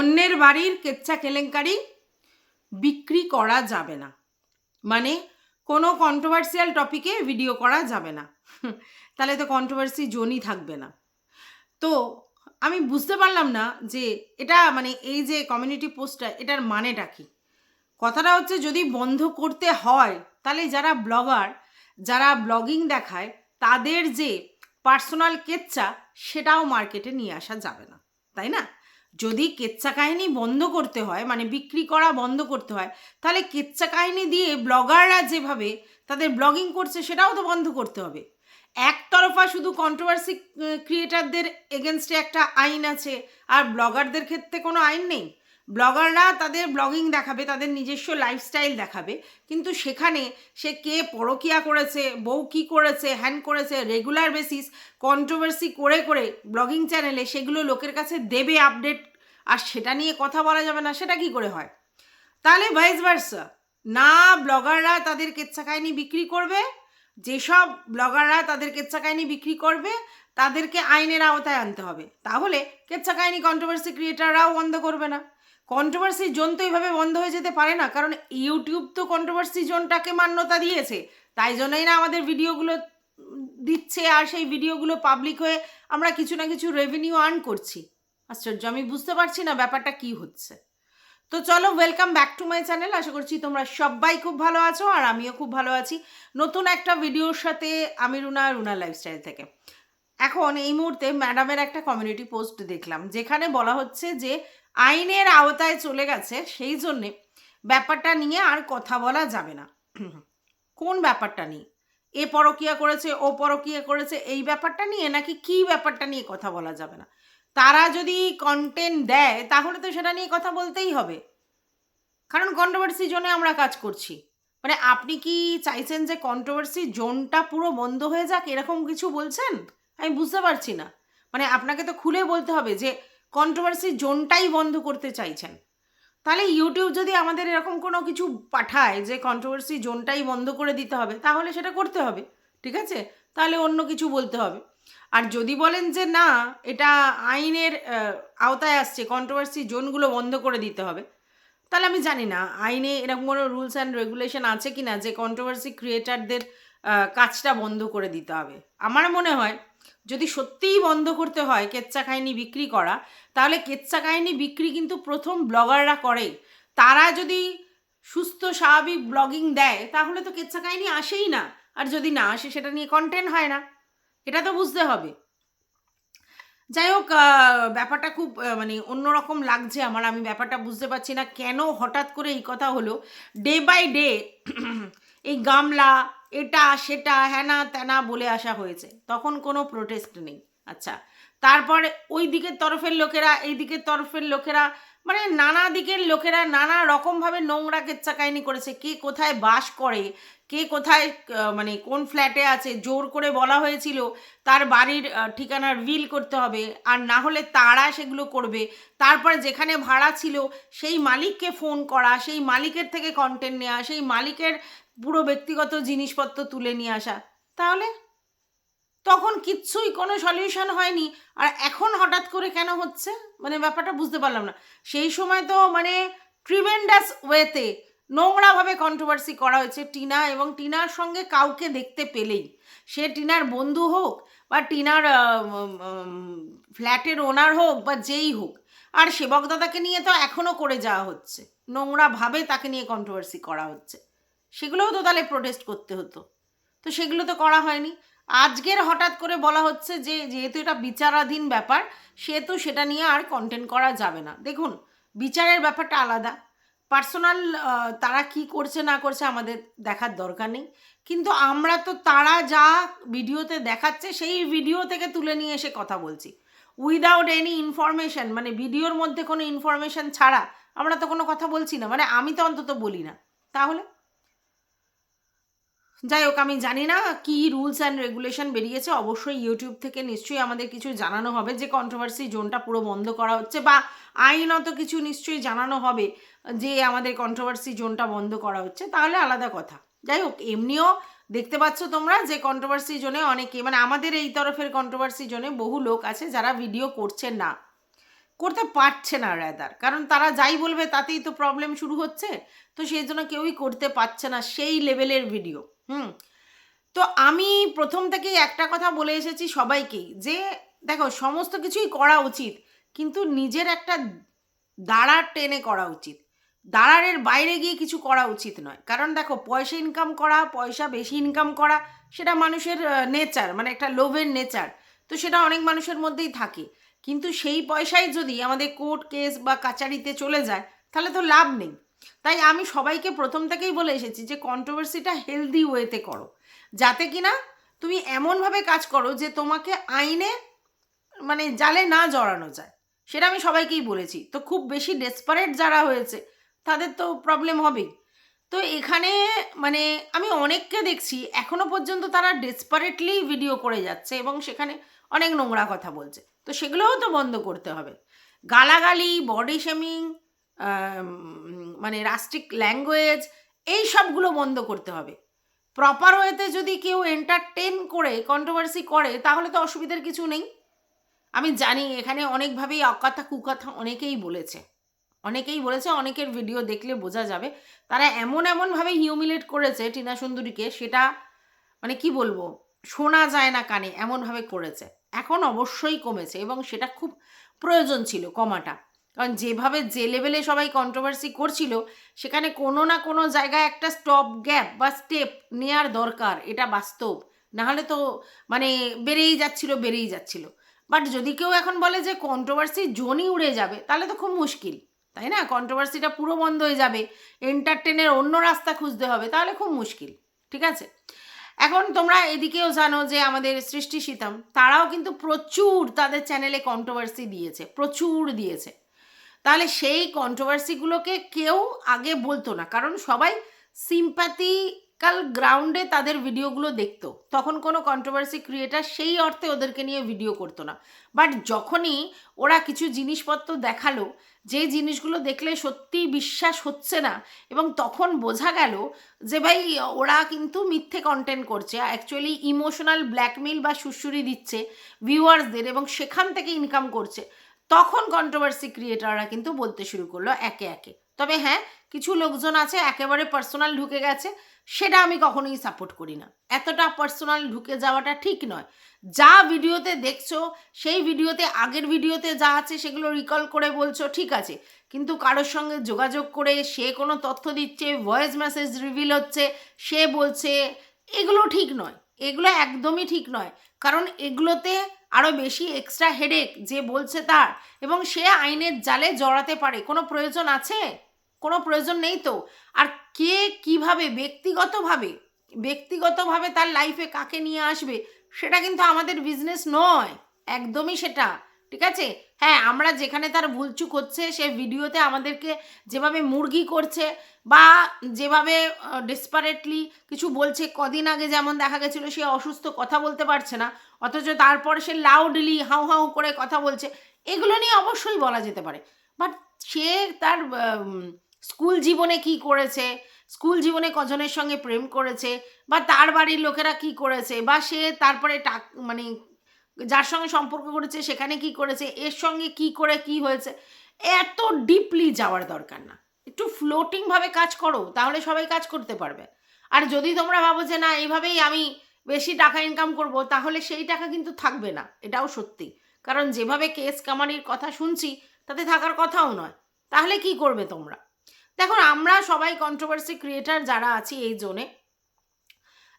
অন্যের বাড়ির কেচ্ছা কেলেঙ্কারি বিক্রি করা যাবে না। মানে কোনো কন্ট্রোভার্সিয়াল টপিকে ভিডিও করা যাবে না। তাহলে তো কন্ট্রোভার্সি জোনই থাকবে না। তো আমি বুঝতে পারলাম না যে এটা মানে এই যে কমিউনিটি পোস্টটা এটার মানেটা কি? কথাটা হচ্ছে যদি বন্ধ করতে হয়, তাহলে যারা ব্লগার যারা ব্লগিং দেখায়, তাদের যে পার্সোনাল কেচ্ছা, সেটাও মার্কেটে নিয়ে আসা যাবে না। তাই না? যদি কেচ্ছা কাহিনী বন্ধ করতে হয় মানে বিক্রি করা বন্ধ করতে হয়, তাহলে কেচ্ছা কাহিনী দিয়ে ব্লগাররা যেভাবে তাদের ব্লগিং করছে সেটাও তো বন্ধ করতে হবে। একতরফা শুধু কন্ট্রোভার্সি ক্রিয়েটারদের এগেনস্টে একটা আইন আছে, আর ব্লগারদের ক্ষেত্রে কোনো আইন নেই। ব্লগাররা তাদের ব্লগিং দেখাবে, তাদের নিজস্ব লাইফস্টাইল দেখাবে। কিন্তু সেখানে সে কে পরকিয়া করেছে, বউ কী করেছে হ্যান করেছে রেগুলার বেসিস কন্ট্রোভার্সি করে করে ব্লগিং চ্যানেলে সেগুলো লোকের কাছে দেবে আপডেট আর সেটা নিয়ে কথা বলা যাবে না, সেটা কি করে হয়? তাহলে ভাইস ভার্সা না ব্লগাররা তাদের কেচ্ছা কাহিনী বিক্রি করবে, যেসব ব্লগাররা তাদের কেচ্ছা কাহিনী বিক্রি করবে, তাদেরকে আইনের আওতায় আনতে হবে। তাহলে কেচ্ছা কাহিনী কন্ট্রোভার্সি ক্রিয়েটাররাও বন্ধ করবে না। কন্ট্রোভার্সি জোন তো এইভাবে বন্ধ হয়ে যেতে পারে না, কারণ ইউটিউব তো কন্ট্রোভার্সি জোনটাকে মান্যতা দিয়েছে। তাই জন্যই না আমাদের ভিডিওগুলো দিচ্ছে আর সেই ভিডিওগুলো পাবলিক হয়ে আমরা কিছু না কিছু রেভিনিউ আর্ন করছি। আশ্চর্য, আমি বুঝতে পারছি না ব্যাপারটা কি হচ্ছে। তো চলো welcome back to my channel আশা করছি তোমরা সবাই খুব ভালো আছো আর আমিও খুব ভালো আছি। নতুন একটা ভিডিওর সাথে আমি রুনা রুনা লাইফস্টাইল থেকে। এখন এই মুহূর্তে ম্যাডামের একটা কমিউনিটি পোস্ট দেখলাম, যেখানে বলা হচ্ছে যে আইনের আওতায় চলে গেছে, সেই জন্যে ব্যাপারটা নিয়ে আর কথা বলা যাবে না। কোন ব্যাপারটা নিয়ে? এ পরকিয়া করেছে, ও পরকিয়া করেছে, এই ব্যাপারটা নিয়ে নাকি কি ব্যাপারটা নিয়ে কথা বলা যাবে না? তারা যদি কন্টেন্ট দেয়, তাহলে তো সেটা নিয়ে কথা বলতেই হবে। কারণ কন্ট্রোভার্সি জোনে আমরা কাজ করছি। মানে আপনি কি চাইছেন যে কন্ট্রোভার্সি জোনটা পুরো বন্ধ হয়ে যাক, এরকম কিছু বলছেন? আমি বুঝতে পারছি না। মানে আপনাকে তো খুলে বলতে হবে যে কন্ট্রোভার্সি জোনটাই বন্ধ করতে চাইছেন। তাহলে ইউটিউব যদি আমাদের এরকম কোনো কিছু পাঠায় যে কন্ট্রোভার্সি জোনটাই বন্ধ করে দিতে হবে, তাহলে সেটা করতে হবে, ঠিক আছে? তাহলে অন্য কিছু বলতে হবে। আর যদি বলেন যে না, এটা আইনের আওতায় আসছে কন্ট্রোভার্সি জোনগুলো বন্ধ করে দিতে হবে, তাহলে আমি জানি না, আইনে এরকম কোনো রুলস অ্যান্ড রেগুলেশন আছে কি না যে কন্ট্রোভার্সি ক্রিয়েটারদের কাজটা বন্ধ করে দিতে হবে। আমার মনে হয় যদি সত্যিই বন্ধ করতে হয় কেচ্চা কাহিনী বিক্রি করা, তাহলে কেচ্চা কাহিনী বিক্রি কিন্তু প্রথম ব্লগাররা করে তারা যদি সুস্থ, স্বাভাবিক ব্লগিং দেয়, তাহলে তো কেচ্চা কাহিনী আসেই না। আর যদি না আসে, সেটা নিয়ে কন্টেন্ট হয় না। এটা তো বুঝতে হবে। যাই হোক ব্যাপারটা খুব মানে অন্যরকম লাগছে আমার। আমি ব্যাপারটা বুঝতে পারছি না কেন হঠাৎ করে এই কথা হলো। ডে বাই ডে এই গামলা, এটা, সেটা হ্যানা ত্যানা বলে আসা হয়েছে। তখন কোনো প্রোটেস্ট নেই। আচ্ছা তারপরে ওই দিকের তরফের লোকেরা, এই দিকের তরফের লোকেরা মানে নানা দিকের লোকেরা নানা রকমভাবে নোংরা কেচ্চা কাহিনী করেছে। কে কোথায় বাস করে, কে কোথায় মানে কোন ফ্ল্যাটে আছে, জোর করে বলা হয়েছিল, তার বাড়ির ঠিকানা রিভিল করতে হবে। আর না হলে তারা সেগুলো করবে। তারপর যেখানে ভাড়া ছিল, সেই মালিককে ফোন করা, সেই মালিকের থেকে কন্টেন্ট নেওয়া সেই মালিকের পুরো ব্যক্তিগত জিনিসপত্র তুলে নিয়ে আসা। তাহলে? তখন কিচ্ছুই কোনো সলিউশন হয়নি। আর এখন হঠাৎ করে কেন হচ্ছে? মানে ব্যাপারটা বুঝতে পারলাম না। সেই সময় তো মানে ট্রিমেন্ডাস ওয়েতে নোংরাভাবে কন্ট্রোভার্সি করা হয়েছে টিনা এবং টিনার সঙ্গে কাউকে দেখতে পেলেই। সে টিনার বন্ধু হোক বা টিনার ফ্ল্যাটের ওনার হোক বা যেই হোক, আর সেবক দাদাকে নিয়ে তো এখনও করে যাওয়া হচ্ছে। নোংরাভাবে তাকে নিয়ে কন্ট্রোভার্সি করা হচ্ছে। সেগুলোও তো তাহলে প্রোটেস্ট করতে হতো। তো সেগুলো তো করা হয়নি। আজকের হঠাৎ করে বলা হচ্ছে যে, যেহেতু এটা বিচারাধীন ব্যাপার, সেহেতু সেটা নিয়ে আর কন্টেন্ট করা যাবে না। দেখুন, বিচারের ব্যাপারটা আলাদা। পার্সোনাল তারা কি করছে না করছে আমাদের দেখার দরকার নেই। কিন্তু আমরা তো তারা যা ভিডিওতে দেখাচ্ছে, সেই ভিডিও থেকে তুলে নিয়ে এসে কথা বলছি। উইদাউট এনি ইনফরমেশন মানে ভিডিওর মধ্যে কোনো ইনফরমেশন ছাড়া আমরা তো কোনো কথা বলছি না। মানে আমি তো অন্তত বলি না। তাহলে? যাই হোক আমি জানি না কি রুলস অ্যান্ড রেগুলেশন বেরিয়েছে, অবশ্যই ইউটিউব থেকে নিশ্চয়ই আমাদের কিছু জানানো হবে, যে কন্ট্রোভার্সি জোনটা পুরো বন্ধ করা হচ্ছে বা আইনত কিছু নিশ্চয়ই জানানো হবে যে আমাদের কন্ট্রোভার্সি জোনটা বন্ধ করা হচ্ছে, তাহলে আলাদা কথা। যাই হোক এমনিও দেখতে পাচ্ছ তোমরা যে কন্ট্রোভার্সি জোনে অনেকে মানে আমাদের এই তরফের কন্ট্রোভার্সি জোনে বহু লোক আছে যারা ভিডিও করছে না, করতে পারছে না র্যাদার কারণ তারা যাই বলবে তাতেই তো প্রবলেম শুরু হচ্ছে, তো সেই জন্য কেউই করতে পারছে না সেই লেভেলের ভিডিও হুম। তো আমি প্রথম থেকেই একটা কথা বলে এসেছি সবাইকেই যে, দেখো, সমস্ত কিছুই করা উচিত, কিন্তু নিজের একটা দাঁড়ার টেনে করা উচিত। দাঁড়ারের বাইরে গিয়ে কিছু করা উচিত নয়। কারণ দেখো, পয়সা ইনকাম করা, পয়সা বেশি ইনকাম করা, সেটা মানুষের নেচার মানে একটা লোভের নেচার তো সেটা অনেক মানুষের মধ্যেই থাকে। কিন্তু সেই পয়সায় যদি আমাদের কোর্ট কেস বা কাচারিতে চলে যায়, তাহলে তো লাভ নেই। তাই আমি সবাইকে প্রথম থেকেই বলে এসেছি যে কন্ট্রোভার্সিটা হেলদি ওয়েতে করো। যাতে কিনা তুমি এমনভাবে কাজ করো যে তোমাকে আইনে মানে জালে না জড়ানো যায়। সেটা আমি সবাইকেই বলেছি। তো খুব বেশি ডেসপারেট যারা হয়েছে, তাদের তো প্রবলেম হবেই। তো এখানে মানে আমি অনেককে দেখছি, এখনও পর্যন্ত তারা ডেসপারেটলি ভিডিও করে যাচ্ছে এবং সেখানে অনেক নোংরা কথা বলছে। তো সেগুলোও তো বন্ধ করতে হবে। গালাগালি বডি শেমিং মানে রাষ্ট্রিক ল্যাঙ্গুয়েজ এই সবগুলো বন্ধ করতে হবে। প্রপার ওয়েতে যদি কেউ এন্টারটেন করে কন্ট্রোভার্সি করে, তাহলে তো অসুবিধার কিছু নেই। আমি জানি এখানে অনেকভাবেই অকথা কুকথা অনেকেই বলেছে। অনেকেই বলেছে, অনেকের ভিডিও দেখলে বোঝা যাবে। তারা এমন এমনভাবে হিউমিলেট করেছে টিনা সুন্দরীকে, সেটা মানে কি বলব, শোনা যায় না কানে, এমনভাবে করেছে। এখন অবশ্যই কমেছে এবং সেটা খুব প্রয়োজন ছিল কমাটা। কারণ যেভাবে যে লেভেলে সবাই কন্ট্রোভার্সি করছিল, সেখানে কোনো না কোনো জায়গায় একটা স্টপ গ্যাপ বা স্টেপ নেওয়ার দরকার, এটা বাস্তব। নাহলে তো মানে বেড়েই যাচ্ছিল বেড়েই যাচ্ছিল। বাট যদি কেউ এখন বলে যে কন্ট্রোভার্সি জোনই উড়ে যাবে, তাহলে তো খুব মুশকিল, তাই না? কন্ট্রোভার্সিটা পুরো বন্ধ হয়ে যাবে এন্টারটেনের অন্য রাস্তা খুঁজতে হবে, তাহলে খুব মুশকিল, ঠিক আছে? এখন তোমরা এদিকেও জানো যে আমাদের সৃষ্টি সীতাম, তারাও কিন্তু প্রচুর তাদের চ্যানেলে কন্ট্রোভার্সি দিয়েছে, প্রচুর দিয়েছে। তাহলে সেই কন্ট্রোভার্সিগুলোকে কেউ আগে বলতো না। কারণ সবাই সিম্প্যাথিক্যাল গ্রাউন্ডে তাদের ভিডিওগুলো দেখতো। তখন কোনো কন্ট্রোভার্সি ক্রিয়েটার সেই অর্থে ওদেরকে নিয়ে ভিডিও করতো না। বাট যখনই ওরা কিছু জিনিসপত্র দেখাল যে জিনিসগুলো দেখলে সত্যিই বিশ্বাস হচ্ছে না, এবং তখন বোঝা গেল যে ভাই, ওরা কিন্তু মিথ্যে কন্টেন্ট করছে। অ্যাকচুয়ালি ইমোশনাল ব্ল্যাকমেল বা সুশুরি দিচ্ছে ভিউয়ার্সদের এবং সেখান থেকে ইনকাম করছে। তখন কন্ট্রোভার্সি ক্রিয়েটাররা কিন্তু বলতে শুরু করল একে একে। তবে হ্যাঁ কিছু লোকজন আছে, একেবারে পার্সোনাল ঢুকে গেছে, সেটা আমি কখনোই সাপোর্ট করি না। এতটা পার্সোনাল ঢুকে যাওয়াটা ঠিক নয়। যা ভিডিওতে দেখছ, সেই ভিডিওতে, আগের ভিডিওতে যা আছে, সেগুলো রিকল করে বলছো, ঠিক আছে। কিন্তু কারোর সঙ্গে যোগাযোগ করে সে কোনো তথ্য দিচ্ছে ভয়েস মেসেজ রিভিল হচ্ছে, সে বলছে, এগুলো ঠিক নয়। এগুলো একদমই ঠিক নয়। কারণ এগুলোতে আরও বেশি এক্সট্রা হেডেক যে বলছে তার। এবং সে আইনের জালে জড়াতে পারে। কোনো প্রয়োজন আছে? কোনো প্রয়োজন নেই তো? আর কে কীভাবে ব্যক্তিগতভাবে ব্যক্তিগতভাবে তার লাইফে কাকে নিয়ে আসবে? সেটা কিন্তু আমাদের বিজনেস নয়। একদমই সেটা। ঠিক আছে? হ্যাঁ আমরা যেখানে তার ভুলচুক হচ্ছে, সে ভিডিওতে আমাদেরকে যেভাবে মুরগি করছে বা যেভাবে ডেসপারেটলি কিছু বলছে, কদিন আগে যেমন দেখা গেছিল সে অসুস্থ কথা বলতে পারছে না, অথচ তারপর সে লাউডলি হাউ হাউ করে কথা বলছে, এগুলো নিয়ে অবশ্যই বলা যেতে পারে। বাট সে তার স্কুল জীবনে কি করেছে, স্কুল জীবনে কজনের সঙ্গে প্রেম করেছে, বা তার বাড়ির লোকেরা কি করেছে, বা সে তারপরে টাক মানে যার সঙ্গে সম্পর্ক করেছে, সেখানে কি করেছে, এর সঙ্গে কি করে কি হয়েছে, এত ডিপলি যাওয়ার দরকার না। একটু ফ্লোটিংভাবে কাজ করো, তাহলে সবাই কাজ করতে পারবে। আর যদি তোমরা ভাবো যে না, এইভাবেই আমি বেশি টাকা ইনকাম করব, তাহলে সেই টাকা কিন্তু থাকবে না, এটাও সত্যি। কারণ যেভাবে কেস কামানির কথা শুনছি, তাতে থাকার কথাও নয়। তাহলে কি করবে তোমরা? দেখো, আমরা সবাই কন্ট্রোভার্সি ক্রিয়েটার যারা আছি এই জোনে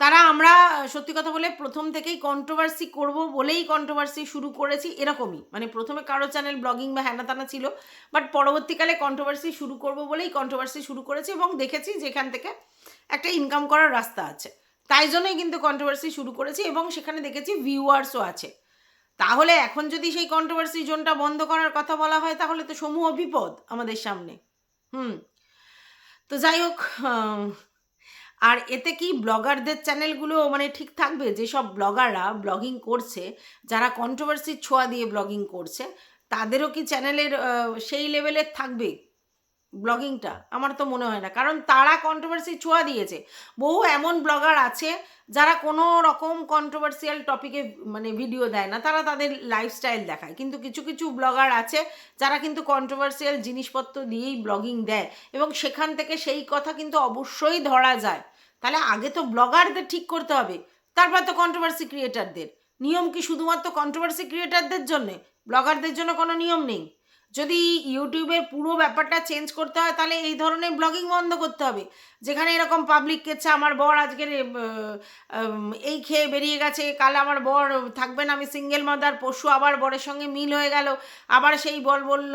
তারা আমরা সত্যি কথা বলে প্রথম থেকেই কন্ট্রোভার্সি করব বলেই কন্ট্রোভার্সি শুরু করেছি এরকমই। মানে প্রথমে কারও চ্যানেল ব্লগিং বা হ্যানা তানা ছিল বাট পরবর্তীকালে কন্ট্রোভার্সি শুরু করব বলেই কন্ট্রোভার্সি শুরু করেছি এবং দেখেছি যেখান থেকে একটা ইনকাম করার রাস্তা আছে। তাই জন্যই কিন্তু কন্ট্রোভার্সি শুরু করেছি এবং সেখানে দেখেছি ভিউয়ার্সও আছে। তাহলে এখন যদি সেই কন্ট্রোভার্সি জোনটা বন্ধ করার কথা বলা হয়, তাহলে তো সমূহ বিপদ আমাদের সামনে। হুম। তো যাই হোক আর এতে কি ব্লগারদের চ্যানেলগুলো মানে ঠিক থাকবে? যেসব ব্লগাররা ব্লগিং করছে, যারা কন্ট্রোভার্সির ছোঁয়া দিয়ে ব্লগিং করছে, তাদেরও কি চ্যানেলের সেই লেভেলের থাকবে? ব্লগিংটা, আমার তো মনে হয় না। কারণ তারা কন্ট্রোভার্সি ছোঁয়া দিয়েছে। বহু এমন ব্লগার আছে যারা কোনো রকম কন্ট্রোভার্সিয়াল টপিকে মানে ভিডিও দেয় না। তারা তাদের লাইফস্টাইল দেখায়। কিন্তু কিছু কিছু ব্লগার আছে যারা কিন্তু কন্ট্রোভার্সিয়াল জিনিসপত্র দিয়েই ব্লগিং দেয় এবং সেখান থেকে সেই কথা কিন্তু অবশ্যই ধরা যায়। তাহলে আগে তো ব্লগারদের ঠিক করতে হবে। তারপর তো কন্ট্রোভার্সি ক্রিয়েটারদের নিয়ম কি শুধুমাত্র কন্ট্রোভার্সি ক্রিয়েটারদের জন্যে? ব্লগারদের জন্য কোনো নিয়ম নেই। যদি ইউটিউবের পুরো ব্যাপারটা চেঞ্জ করতে হয়, তাহলে এই ধরনের ব্লগিং বন্ধ করতে হবে। যেখানে এরকম পাবলিক কেছে, আমার বর আজকের এই খেয়ে বেরিয়ে গেছে, কাল আমার বর থাকবে না, আমি সিঙ্গেল মাদার পশু আবার বরের সঙ্গে মিল হয়ে গেল, আবার সেই বল বলল,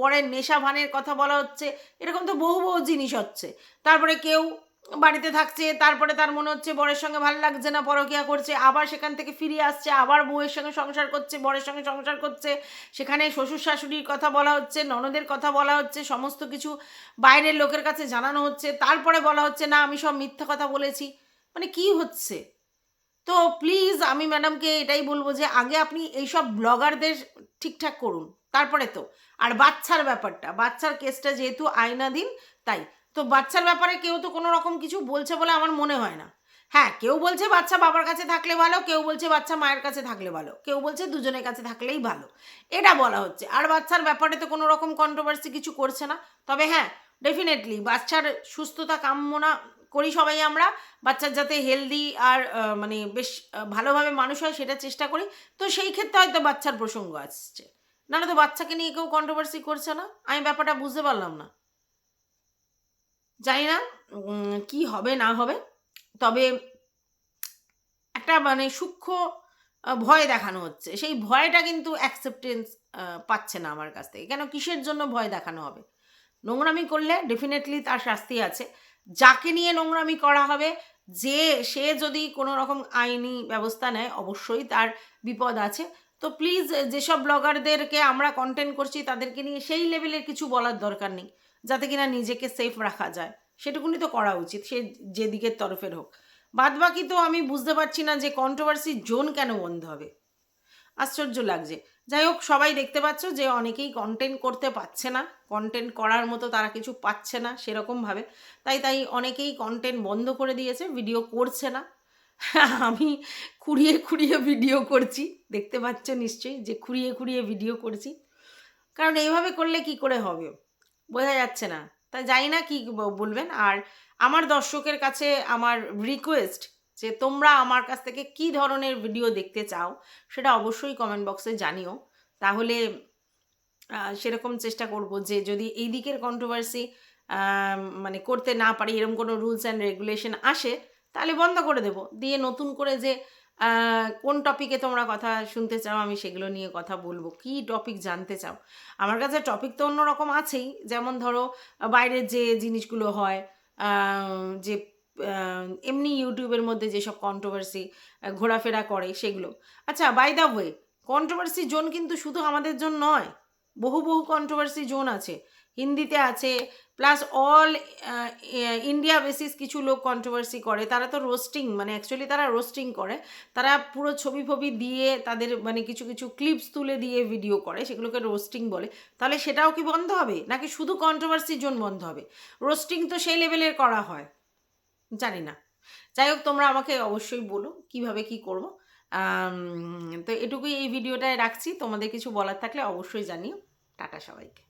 বরের নেশা ভানের কথা বলা হচ্ছে। এরকম তো বহু বহু জিনিস হচ্ছে। তারপরে কেউ বাড়িতে থাকছে, তারপরে তার মনে হচ্ছে বরের সঙ্গে ভালো লাগছে না, পরকিয়া করছে, আবার সেখান থেকে ফিরে আসছে, আবার বউয়ের সঙ্গে সংসার করছে, বরের সঙ্গে সংসার করছে। সেখানে শ্বশুর শাশুড়ির কথা বলা হচ্ছে, ননদের কথা বলা হচ্ছে, সমস্ত কিছু বাইরের লোকের কাছে জানানো হচ্ছে। তারপরে বলা হচ্ছে, না, আমি সব মিথ্যা কথা বলেছি। মানে কি হচ্ছে? তো প্লিজ আমি ম্যাডামকে এটাই বলব যে, আগে আপনি এইসব ব্লগারদের ঠিকঠাক করুন। তারপরে তো, আর বাচ্চার ব্যাপারটা, বাচ্চার কেসটা যেহেতু আয়নাধীন, তাই। তো বাচ্চার ব্যাপারে কেউ তো কোনো রকম কিছু বলছে বলে আমার মনে হয় না। হ্যাঁ কেউ বলছে বাচ্চা বাবার কাছে থাকলে ভালো, কেউ বলছে বাচ্চা মায়ের কাছে থাকলে ভালো, কেউ বলছে দুজনের কাছে থাকলেই ভালো। এটা বলা হচ্ছে। আর বাচ্চার ব্যাপারে তো কোনো রকম কন্ট্রোভার্সি কিছু করছে না। তবে হ্যাঁ ডেফিনেটলি বাচ্চার সুস্থতা কামনা করি সবাই আমরা। বাচ্চার যাতে হেলদি আর মানে বেশ ভালোভাবে মানুষ হয় সেটা চেষ্টা করি। তো সেই ক্ষেত্রে হয়তো বাচ্চার প্রসঙ্গ আসছে। নাহলে তো বাচ্চাকে নিয়ে কেউ কন্ট্রোভার্সি করছে না। আমি ব্যাপারটা বুঝতে পারলাম না। জানি না কি হবে, না হবে। তবে একটা মানে সূক্ষ্ম ভয় দেখানো হচ্ছে। সেই ভয়টা কিন্তু অ্যাকসেপ্টেন্স পাচ্ছে না আমার কাছ থেকে। কেন? কিসের জন্য ভয় দেখানো হবে? নোংরামি করলে ডেফিনেটলি তার শাস্তি আছে। যাকে নিয়ে নোংরামি করা হবে, যে, সে যদি কোনো রকম আইনি ব্যবস্থা নেয়, অবশ্যই তার বিপদ আছে। তো প্লিজ যেসব ব্লগারদেরকে আমরা কন্টেন্ট করছি, তাদেরকে নিয়ে সেই লেভেলের কিছু বলার দরকার নেই। যাতে কিনা নিজেকে সেফ রাখা যায়। সেটুকুনি তো করা উচিত, সে যে দিকের তরফের হোক। বাদ বাকি তো আমি বুঝতে পারছি না যে কন্ট্রোভার্সি জোন কেন বন্ধ হবে। আশ্চর্য লাগছে। যাই হোক, সবাই দেখতে পাচ্ছ যে অনেকেই কন্টেন্ট করতে পারছে না। কন্টেন্ট করার মতো তারা কিছু পাচ্ছে না সেরকমভাবে। তাই তাই অনেকেই কন্টেন্ট বন্ধ করে দিয়েছে ভিডিও করছে না। আমি খুঁড়িয়ে খুঁড়িয়ে ভিডিও করছি। দেখতে পাচ্ছ নিশ্চয়ই যে খুঁড়িয়ে খুঁড়িয়ে ভিডিও করছি। কারণ এইভাবে করলে কি করে হবে? বোঝা যাচ্ছে না। তা জানি না কি বলবেন। আর আমার দর্শকের কাছে আমার রিকোয়েস্ট যে তোমরা আমার কাছ থেকে কি ধরনের ভিডিও দেখতে চাও, সেটা অবশ্যই কমেন্ট বক্সে জানিও। তাহলে সেরকম চেষ্টা করব যে যদি এই দিকের কন্ট্রোভার্সি মানে করতে না পারি, এরকম কোনো রুলস অ্যান্ড রেগুলেশন আসে, তাহলে বন্ধ করে দেব। দিয়ে নতুন করে যে কোন টপিকে তোমরা কথা শুনতে চাও, আমি সেগুলো নিয়ে কথা বলব। কি টপিক জানতে চাও? আমার কাছে টপিক তো অন্যরকম আছেই। যেমন ধরো, বাইরের যে জিনিসগুলো হয় যে এমনি ইউটিউবের মধ্যে যেসব কন্ট্রোভার্সি ঘোরাফেরা করে সেগুলো। আচ্ছা by the way controversy zone কিন্তু শুধু আমাদের জন্য নয়, বহু বহু কন্ট্রোভার্সি জোন আছে। হিন্দিতে আছে প্লাস অল ইন্ডিয়া বেসিস কিছু লোক কন্ট্রোভার্সি করে। তারা তো রোস্টিং মানে অ্যাকচুয়ালি তারা রোস্টিং করে। তারা পুরো ছবি ফবি দিয়ে তাদের মানে কিছু কিছু ক্লিপস তুলে দিয়ে ভিডিও করে, সেগুলোকে রোস্টিং বলে। তাহলে সেটাও কি বন্ধ হবে? নাকি শুধু কন্ট্রোভার্সি জোন বন্ধ হবে? রোস্টিং তো সেই লেভেলের করা হয়। জানি না। যাই হোক, তোমরা আমাকে অবশ্যই বলো কীভাবে কি করব। তো এটুকুই এই ভিডিওটায় রাখছি। তোমাদের কিছু বলার থাকলে অবশ্যই জানিও। টাটা সবাইকে।